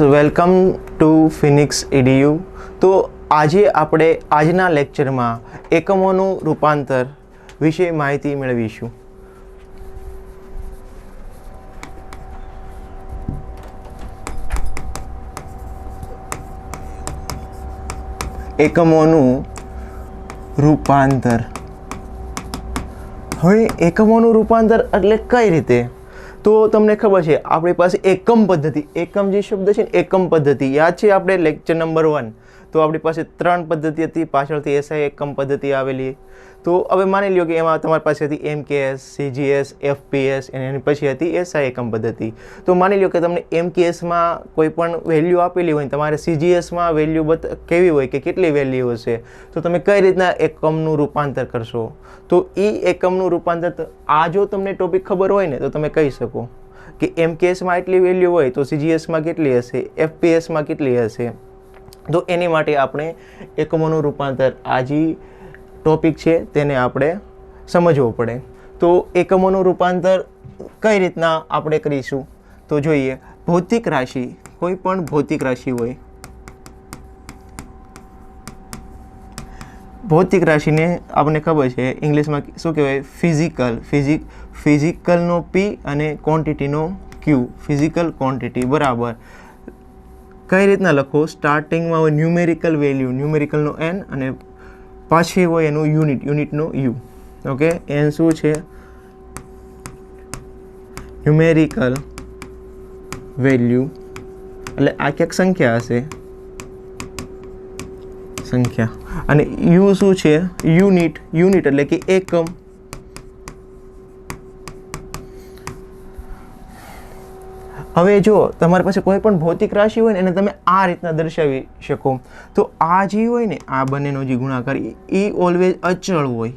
Welcome to Phoenix edu તો આજે આપણે આજના લેક્ચરમાં એકમોનું રૂપાંતર વિશે માહિતી મેળવીશું. એકમોનું રૂપાંતર. હવે એકમોનું રૂપાંતર એટલે કઈ રીતે? તો તમને ખબર છે, આપણી પાસે એકમ પદ્ધતિ, એકમ જે શબ્દ છે ને, એકમ પદ્ધતિ, યાદ છે આપણે લેક્ચર નંબર વન તો આપણી પાસે ત્રણ પદ્ધતિ હતી. પાછળથી એસઆઈ એકમ પદ્ધતિ આવેલી. તો હવે માની લ્યો કે એમાં તમારી પાસે હતી એમકેએસ સીજીએસ એફપીએસ અને એની પછી હતી એસઆઈ એકમ પદ્ધતિ. તો માની લ્યો કે તમને એમકેએસમાં કોઈ પણ વેલ્યુ આપેલી હોય તમારે સીજીએસમાં વેલ્યુ બત, કેવી હોય કે કેટલી વેલ્યુ હશે, તો તમે કઈ રીતના એકમનું રૂપાંતર કરશો? તો એ એકમનું રૂપાંતર આ જો તમને ટોપિક ખબર હોય ને, તો તમે કહી શકો કે એમકેએસમાં એટલી વેલ્યુ હોય તો સીજીએસમાં કેટલી હશે એફપીએસમાં કેટલી હશે. તો એની માટે આપણે એકમોનું રૂપાંતર આ જે ટોપિક છે તેને આપણે સમજવો પડે. તો એકમોનું રૂપાંતર કઈ રીતના આપણે કરીશું? તો જોઈએ, ભૌતિક રાશિ, કોઈ પણ ભૌતિક રાશિ હોય. ભૌતિક રાશિને આપણને ખબર છે, ઇંગ્લિશમાં શું કહેવાય? ફિઝિકલ, ફિઝિક, ફિઝિકલનો પી અને ક્વોન્ટિટીનો ક્યુ, ફિઝિકલ ક્વોન્ટિટી બરાબર. કઈ રીતના લખો? સ્ટાર્ટિંગમાં હોય ન્યુમેરિકલ વેલ્યુ ન્યુમેરિકલનો એન અને પાછી હોય એનું યુનિટ યુનિટનો યુ ઓકે એન શું છે? ન્યુમેરિકલ વેલ્યુ એટલે આ ક્યાંક સંખ્યા હશે? સંખ્યા. અને યુ શું છે? યુનિટ યુનિટ એટલે કે એકમ. હવે જો તમારી પાસે કોઈ પણ ભૌતિક રાશિ હોય ને એને તમે આ રીતના દર્શાવી શકો. તો આ જે હોય ને, આ બંનેનો જે ગુણાકાર, એ ઓલવેઝ અચળ હોય.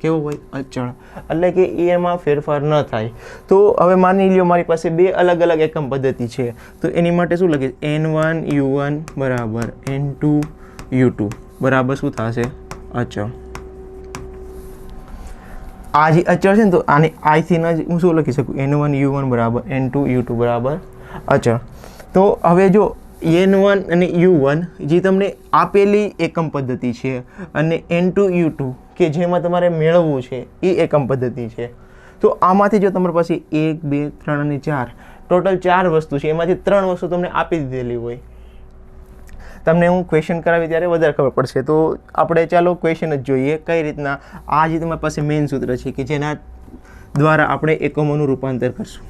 કેવો હોય? અચળ. એટલે કે એમાં ફેરફાર ન થાય. તો હવે માની લ્યો મારી પાસે બે અલગ અલગ એકમ પદ્ધતિ છે. તો એની માટે શું લખીશ? એન વન યુ વન બરાબર. એન ટુ યુ ટુ બરાબર શું થશે? અચળ. આ જે અચળ છે ને તો આને આઈથી જ હું શું લખી શકું? એન વન યુ વન બરાબર એન ટુ યુ ટુ બરાબર અચળ. તો હવે જો એન વન અને યુ વન જે તમને આપેલી એકમ પદ્ધતિ છે અને એન ટુ યુ ટુ કે જેમાં તમારે મેળવવું છે, એ એકમ પદ્ધતિ છે. તો આમાંથી જો તમારી પાસે એક, બે, ત્રણ અને ચાર, ટોટલ ચાર વસ્તુ છે, એમાંથી ત્રણ વસ્તુ તમને આપી દીધેલી હોય તમને હું ક્વેશ્ચન કરાવી ત્યારે વધારે ખબર પડશે. તો આપણે ચાલો ક્વેશ્ચન જ જોઈએ કઈ રીતના આ જે તમારી પાસે મેઇન સૂત્ર છે કે જેના દ્વારા આપણે એકમોનું રૂપાંતર કરશું.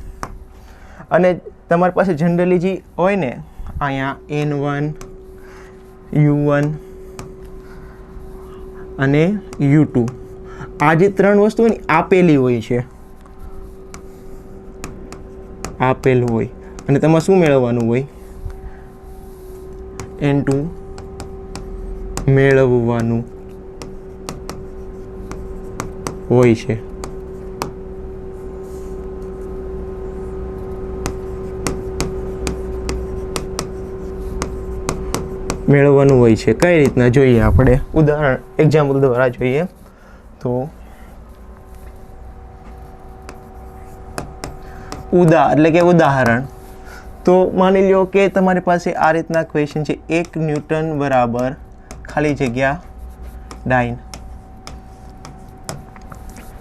અને તમારી પાસે જનરલી જે હોય ને, અહીંયા એન વન યુ વન અને યુ ટુ આ જે ત્રણ વસ્તુ હોય ને આપેલી હોય છે. આપેલ હોય. અને તમારે શું મેળવવાનું હોય? એન ટુ મેળવવાનું હોય છે. મેળવવાનું હોય છે. કઈ રીતના જોઈએ આપણે? ઉદાહરણ એક્ઝામ્પલ દ્વારા જોઈએ. તો ઉદા, એટલે કે ઉદાહરણ. તો માની લ્યો કે તમારી પાસે આ રીતના ક્વેશ્ચન છે. એક ન્યૂટન બરાબર ખાલી જગ્યા ડાઇન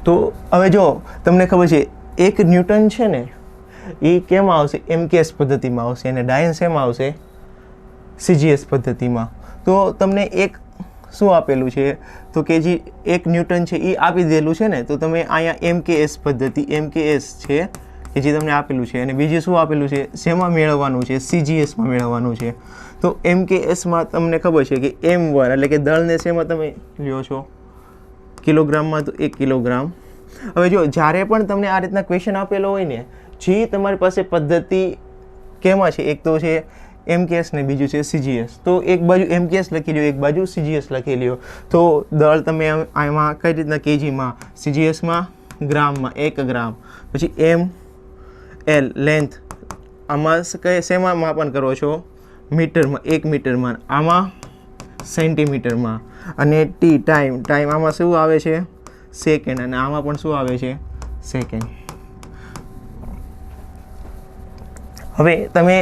તો હવે જો, તમને ખબર છે, એક ન્યૂટન છે ને, એ કેમ આવશે? એમકેએસ પદ્ધતિમાં આવશે અને ડાઇન શેમાં આવશે સીજીએસ પદ્ધતિમાં. તો તમને એક શું આપેલું છે? તો કે જે એક ન્યૂટન છે, એ આપી દેલું છે ને, તો તમે અહીંયા એમકેએસ પદ્ધતિ એમકેએસ છે કે જે તમને આપેલું છે અને બીજું શું આપેલું છે? શેમાં મેળવવાનું છે? સીજીએસમાં મેળવવાનું છે. તો એમ કે એસમાં તમને ખબર છે કે એમ વન એટલે કે દળને શેમાં તમે લ્યો છો? કિલોગ્રામમાં તો એક કિલોગ્રામ. હવે જો, જ્યારે પણ તમને આ રીતના ક્વેશ્ચન આપેલો હોય ને, જે તમારી પાસે પદ્ધતિ કેમાં છે? એક તો છે એમકેએસ ને બીજું છે સીજીએસ તો એક બાજુ એમકેએસ લખી લ્યો, એક બાજુ સીજીએસ લખી લ્યો. તો દળ તમે એમાં કઈ રીતના કેજીમાં? સીજીએસમાં ગ્રામમાં એક ગ્રામ. પછી એમ એલ લેન્થ આમાં કઈ શેમાં માપન કરો છો? મીટરમાં, એક મીટરમાં. આમાં સેન્ટીમીટરમાં. અને ટી ટાઈમ ટાઈમ આમાં શું આવે છે? સેકન્ડ અને આમાં પણ શું આવે છે? સેકન્ડ હવે તમે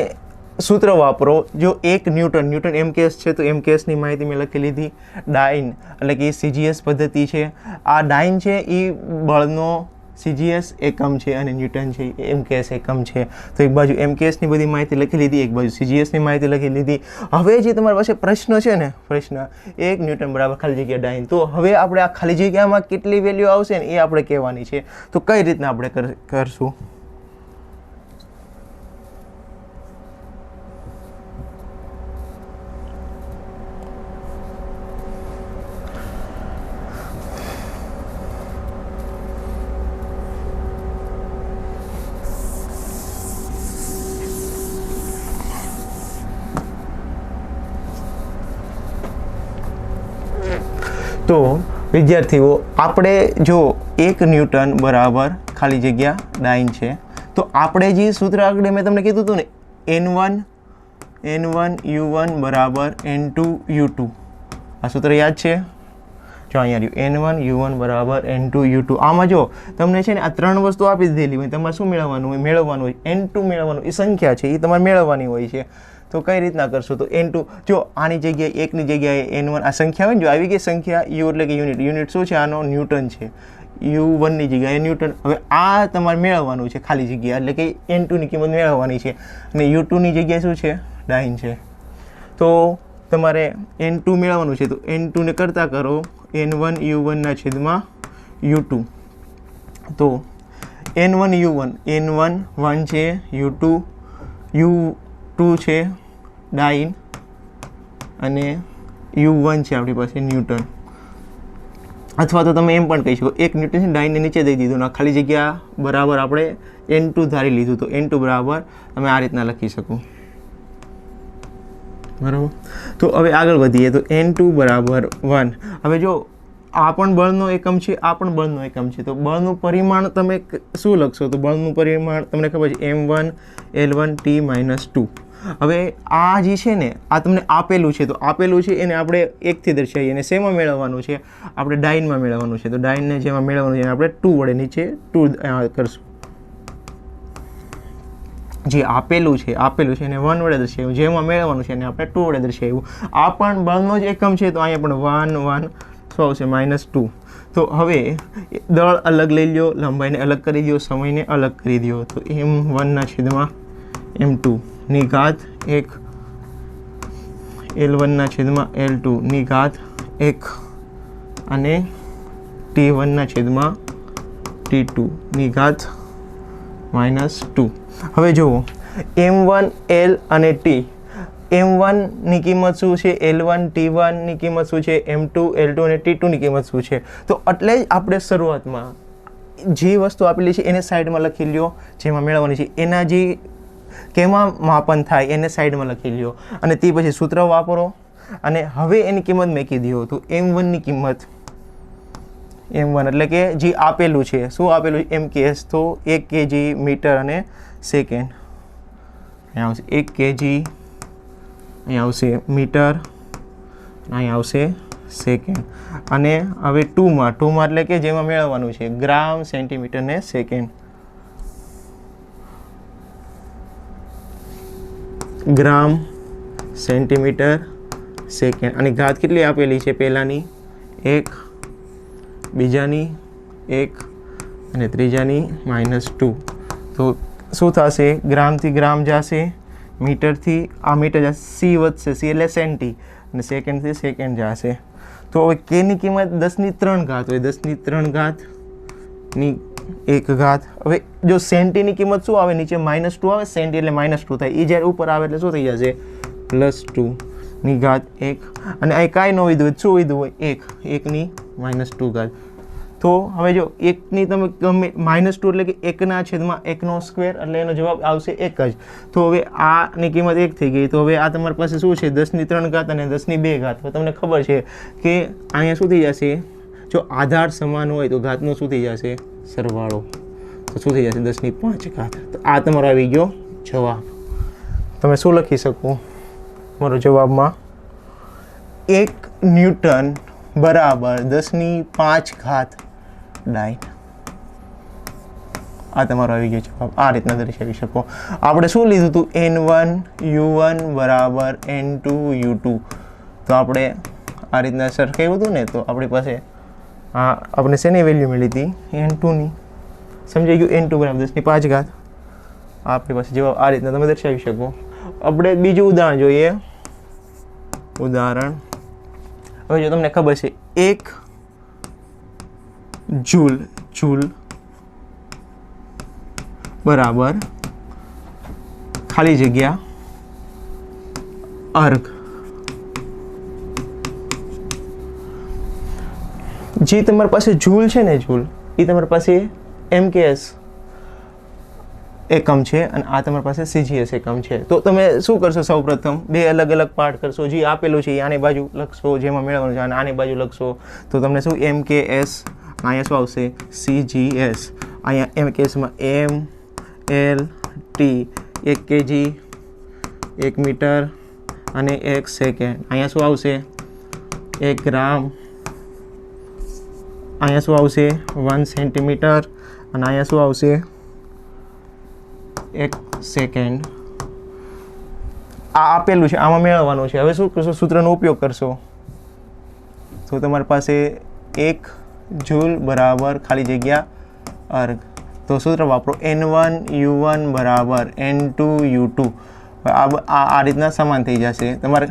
સૂત્ર વાપરો. જો એક ન્યૂટન ન્યૂટન એમ કેસ છે, તો એમ કેસની માહિતી મેં લખી લીધી. ડાઇન એટલે કે સીજીએસ પદ્ધતિ છે. આ ડાઇન છે એ બળનો સીજીએસ એકમ છે અને ન્યૂટન છે, એ એમ એકમ છે. તો એક બાજુ એમ કેસની બધી માહિતી લખી લીધી, એક બાજુ સીજીએસની માહિતી લખી લીધી. હવે જે તમારી પાસે પ્રશ્ન છે ને, પ્રશ્ન, એક ન્યૂટન બરાબર ખાલી જગ્યા ડાઇન તો હવે આપણે આ ખાલી જગ્યામાં કેટલી વેલ્યુ આવશે ને એ આપણે કહેવાની છે. તો કઈ રીતના આપણે કર- કરશું? તો વિદ્યાર્થીઓ, આપણે જો એક ન્યૂટન બરાબર ખાલી જગ્યા ડાઇન છે, તો આપણે જે સૂત્ર આગળ મેં તમને કીધું હતું ને N one N one U one બરાબર એન ટુ યુ ટુ આ સૂત્ર યાદ છે? જો અહીંયા રહ્યું એન વન યુ વન બરાબર એન ટુ યુ ટુ આમાં જો તમને છે ને આ ત્રણ વસ્તુ આપી દીધેલી હોય, તમારે શું મેળવવાનું હોય? મેળવવાનું હોય. એન ટુ મેળવવાનું, એ સંખ્યા છે, એ તમારે મેળવવાની હોય છે. તો કઈ રીતના કરશો? તો એન ટુ જો આની જગ્યાએ, એકની જગ્યાએ એન વન આ સંખ્યા હોય જો આવી ગઈ સંખ્યા યુ એટલે કે યુનિટ યુનિટ શું છે? આનો ન્યૂટન છે. યુ વનની જગ્યાએ ન્યૂટન હવે આ તમારે મેળવવાનું છે ખાલી જગ્યા. એટલે કે એન ટુની કિંમત મેળવવાની છે. અને યુ ટુની જગ્યાએ શું છે? ડાઇન છે. તો તમારે એન ટુ મેળવવાનું છે. તો એન ટુને કરતાં કરો એન વન યુ વનના છેદમાં યુ તો N one U one N one one છે યુ ટુ યુ ટુ છે ડાઇન અને યુ વન છે આપણી પાસે ન્યૂટન. અથવા તો તમે એમ પણ કહી શકો, એક ન્યૂટન છે ડાઇનને નીચે દઈ દીધું ને ખાલી જગ્યા બરાબર આપણે એન ટુ ધારી લીધું તો એન ટુ બરાબર તમે આ રીતના લખી શકો. બરાબર? તો હવે આગળ વધીએ તો એન ટુ બરાબર વન હવે જો આ પણ બળનો એકમ છે, આ પણ બળનો એકમ છે, તો બળનું પરિમાણ તમે શું લખશો? તો બળનું પરિમાણ, તમને ખબર છે M one L one T minus two હવે આ જે છે ને, આ તમને આપેલું છે, તો આપેલું છે એને આપણે એકથી દર્શાવીએ અને શેમાં મેળવવાનું છે? આપણે ડાઇનમાં મેળવવાનું છે. તો ડાઇનને જેમાં મેળવવાનું છે આપણે ટુ વડે નીચે ટુ કરશું. જે આપેલું છે આપેલું છે એને વન વડે દર્શાવ્યું. જેમાં મેળવવાનું છે એને આપણે ટુ વડે દર્શાવ્યું. આ પણ બળનો જ એકમ છે, તો અહીંયા પણ વન વન શું આવશે, માઇનસ ટુ. તો હવે દળ અલગ લઈ લ્યો, લંબાઈને અલગ કરી દો સમયને અલગ કરી દો તો એમ વનના છેદમાં એમ ટુની ઘાત એક. એલ વનના છેદમાં એલ ટુની ઘાત એક. અને ટી વનના છેદમાં ટી ટુની ઘાત માઇનસ ટુ હવે જુઓ એમ વન એલ અને ટી એમ વનની કિંમત શું છે? એલ વન ટી વનની કિંમત શું છે? એમ ટુ એલ ટુ અને ટી ટુની કિંમત શું છે? તો એટલે જ આપણે શરૂઆતમાં જે વસ્તુ આપેલી છે એને સાઈડમાં લખી લ્યો, જેમાં મેળવવાની છે. એના જે કેમાં માપન થાય એને સાઈડમાં લખી લ્યો. અને તે પછી સૂત્ર વાપરો. અને હવે એની કિંમત મેકી દો તો એમ વનની કિંમત. એમ વન એટલે કે જે આપેલું છે. શું આપેલું? M KS. તો એક કેજી મીટર અને સેકન્ડ. અહીંયા આવશે એક કેજી. અહીંયા આવશે મીટર. અહીંયા આવશે સેકન્ડ. અને હવે ટુમાં. ટુમાં એટલે કે જેમાં મેળવવાનું છે. ગ્રામ સેન્ટીમીટર ને સેકન્ડ. Gram, centimetre, second. અને ઘાત કેટલી આપેલી છે પહેલાંની? એક, બીજાની એક, અને ત્રીજાની માઇનસ ટુ. તો શું થશે? ગ્રામથી ગ્રામ જશે, મીટરથી, આ મીટર જશે, સી વધશે, સી એટલે સેન્ટી, અને સેકન્ડથી સેકન્ડ જશે. તો હવે કેની કિંમત? દસની ત્રણ ઘાત હોય. દસની ત્રણ ઘાતની એક ઘાત. હવે જો સેન્ટીની કિંમત શું આવે? નીચે માઇનસ ટુ આવે સેન્ટી એટલે માઇનસ ટુ થાય. એ જ્યારે ઉપર આવે એટલે શું થઈ જશે? પ્લસ ટુની ઘાત એક. અને અહીં કાંઈ ન વિધું હોય, શું વિધું હોય? એક. એકની માઇનસ ટુ ઘાત. તો હવે જો એકની તમે ગમે માઇનસ ટુ એટલે કે એકના છેદમાં એકનો સ્ક્વેર એટલે એનો જવાબ આવશે એક જ. તો હવે આની કિંમત એક થઈ ગઈ. તો હવે આ તમારી પાસે શું છે? દસની ત્રણ ઘાત અને દસની બે ઘાત. તમને ખબર છે કે અહીંયા શું થઈ જશે? જો આધાર સમાન હોય તો ઘાતનો શું થઈ જશે? સરવાળો. તો શું થઈ જશે? દસની પાંચ ઘાત. તો આ તમારો આવી ગયો જવાબ. તમે શું લખી શકો? મારો જવાબમાં એક ન્યૂટન બરાબર દસની પાંચ ઘાત ડાઇન. આ તમારો આવી ગયો જવાબ. આ રીતના દર્શાવી શકો. આપણે શું લીધું હતું? એન વન યુ વન બરાબર એન ટુ યુ ટુ તો આપણે આ રીતના સરખાવ્યું હતું ને, તો આપણી પાસે આ આપણે શેની વેલ્યુ મળી હતી? એન ટુની સમજાઈ ગયું? એન ટુ બરાબર દસની પાંચ ઘાત આપણી પાસે જવાબ આ રીતના તમે દર્શાવી શકો. આપણે બીજું ઉદાહરણ જોઈએ. ઉદાહરણ. હવે જો તમને ખબર છે, એક જૂલ જૂલ બરાબર ખાલી જગ્યા અર્ઘ. જે તમારી પાસે જૂલ છે ને જૂલ, એ તમારી પાસે એમકેએસ એકમ છે અને આ તમારી પાસે સીજીએસ એકમ છે. તો તમે શું કરશો સૌપ્રથમ? બે અલગ અલગ પાર્ટ કરશો. જે આપેલું છે એ આની બાજુ લખશો, જેમાં મેળવવાનું છે અને આની બાજુ લખશો. તો તમને શું એમ કે એસ અહીંયા શું આવશે? સીજીએસ અહીંયા એમ કેસમાં એમ એલ ટી, એક કેજી, એક મીટર અને એક સેકન્ડ. અહીંયા શું આવશે? એક ગ્રામ અહીંયા શું આવશે? વન સેન્ટીમીટર અને અહીંયા શું આવશે? એક સેકન્ડ આ આપેલું છે, આમાં મેળવવાનું છે. હવે શું કરશો? સૂત્રનો ઉપયોગ કરશો. તો તમારી પાસે એક જૂલ બરાબર ખાલી જગ્યા અર્ગ. તો સૂત્ર વાપરો એન વન યુ વન બરાબર એન ટુ યુ ટુ આ આ રીતના સમાન થઈ જશે. તમારે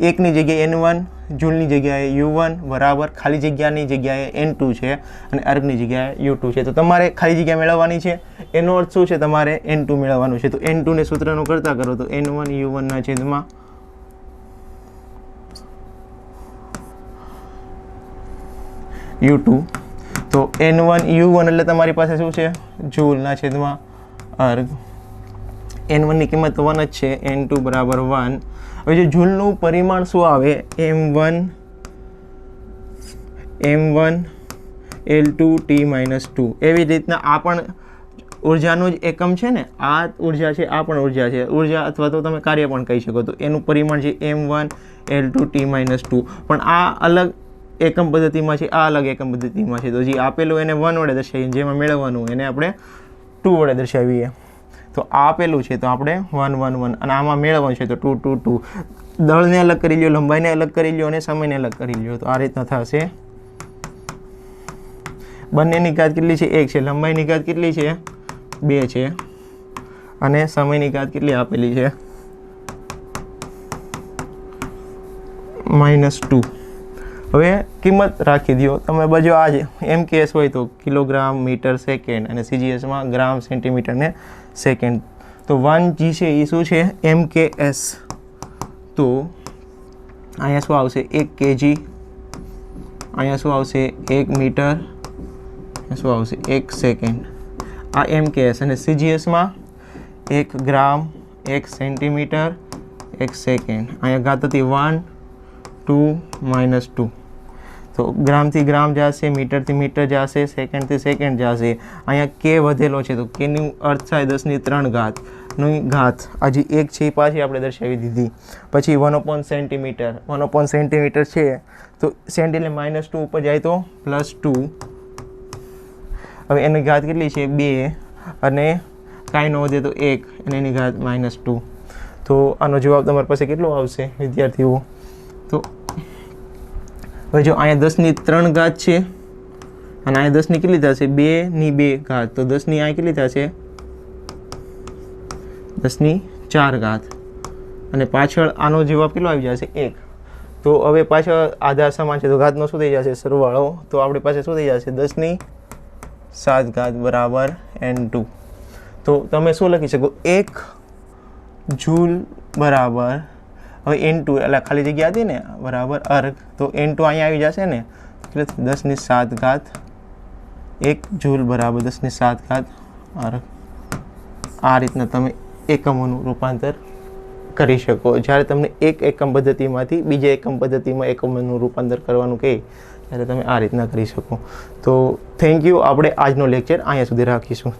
એકની જગ્યાએ એન વન જૂલની જગ્યાએ યુ વન બરાબર. ખાલી જગ્યાની જગ્યાએ એન ટુ છે અને અર્ગની જગ્યાએ યુ ટુ છે. તો તમારે ખાલી જગ્યા મેળવવાની છે. એનો અર્થ શું છે? તમારે એન ટુ મેળવવાનું છે. તો એન ટુને સૂત્રનું કરતા કરો. તો એન વન યુ વનના છેદમાં યુ ટુ તો એન વન યુ વન એટલે તમારી પાસે શું છે? જૂલના છેદમાં અર્ગ. એન વનની કિંમત વન જ છે એન ટુ બરાબર વન હવે જે જૂલનું પરિમાણ શું આવે? M one M one L two T minus two એવી રીતના આ પણ ઉર્જાનું જ એકમ છે ને? આ ઊર્જા છે, આ પણ ઊર્જા છે. ઊર્જા અથવા તો તમે કાર્ય પણ કહી શકો તો એનું પરિમાણ છે M one L two T minus two પણ આ અલગ એકમ પદ્ધતિમાં છે, આ અલગ એકમ પદ્ધતિમાં છે. તો જે આપેલું એને વન વડે દર્શાવીએ, જેમાં મેળવવાનું એને આપણે ટુ વડે દર્શાવીએ. તો આ આપેલું છે, તો આપણે વન વન વન અને આમાં મેળવવાનું છે, તો ટુ ટુ ટુ દળને અલગ કરી લ્યો, લંબાઈને અલગ કરી લ્યો અને સમયને અલગ કરી લ્યો. તો આ રીતના થશે. બંનેની ઘાત કેટલી છે? એક છે. લંબાઈની ઘાત કેટલી છે? બે છે. અને સમયની ઘાત કેટલી આપેલી છે? માઇનસ ટુ હવે કિંમત રાખી દો તમે બજો આ એમ કેસ હોય તો કિલોગ્રામ, મીટર, સેકન્ડ અને સીજીએસમાં ગ્રામ, સેન્ટીમીટર ને સેકન્ડ. તો વન જી છે એ શું છે? એમ કે એસ. તો અહીંયા શું આવશે? એક કેજી. અહીંયા શું આવશે? એક મીટર. શું આવશે? એક સેકન્ડ. આ એમ કે એસ. અને સીજીએસમાં એક ગ્રામ, એક સેન્ટીમીટર, એક સેકન્ડ. અહીંયા ઘાત હતી વન, ટુ, માઇનસ ટુ. તો ગ્રામથી ગ્રામ જશે, મીટરથી મીટર જશે, સેકન્ડથી સેકન્ડ જશે. અહીંયા કે વધેલો છે તો કેની અર્થ થાય દસની ત્રણ ઘાત. ની ઘાત. હજી એક છે પાછી આપણે દર્શાવી દીધી. પછી one upon centimetre one upon centimetre છે. તો સેન્ટીમીટર માઇનસ ટુ ઉપર જાય તો પ્લસ ટુ હવે એની ઘાત કેટલી છે? બે. અને કાંઈ ન વધે તો એક. અને એની ઘાત માઇનસ ટુ તો આનો જવાબ તમારી પાસે કેટલો આવશે, વિદ્યાર્થીઓ? તો હવે જો અહીંયા દસની ત્રણ ઘાત છે, અને અહીંયા દસની કેટલી થશે? બેની બે ઘાત. તો દસની અહીંયા કેટલી થશે? દસની ચાર ઘાત. અને પાછળ આનો જવાબ કેટલો આવી જશે? એક. તો હવે પાછળ આધાર સમાન છે, તો ઘાતનો શું થઈ જશે? સરવાળો. તો આપણી પાસે શું થઈ જશે? દસની સાત ઘાત બરાબર એન ટુ. તો તમે શું લખી શકો? એક જૂલ બરાબર હવે એન ટુ એટલે ખાલી જગ્યા હતી ને, બરાબર અર્ગ તો એન ટુ અહીંયા આવી જશે ને, એટલે દસની સાત ઘાત એક જૂલ બરાબર દસની સાત ઘાત અર્ગ આ રીતના તમે એકમોનું રૂપાંતર કરી શકો. જ્યારે તમને એક એકમ પદ્ધતિમાંથી બીજા એકમ પદ્ધતિમાં એકમોનું રૂપાંતર કરવાનું કહે, ત્યારે તમે આ રીતના કરી શકો. તો થેન્ક યુ આપણે આજનો લેક્ચર અહીંયા સુધી રાખીશું.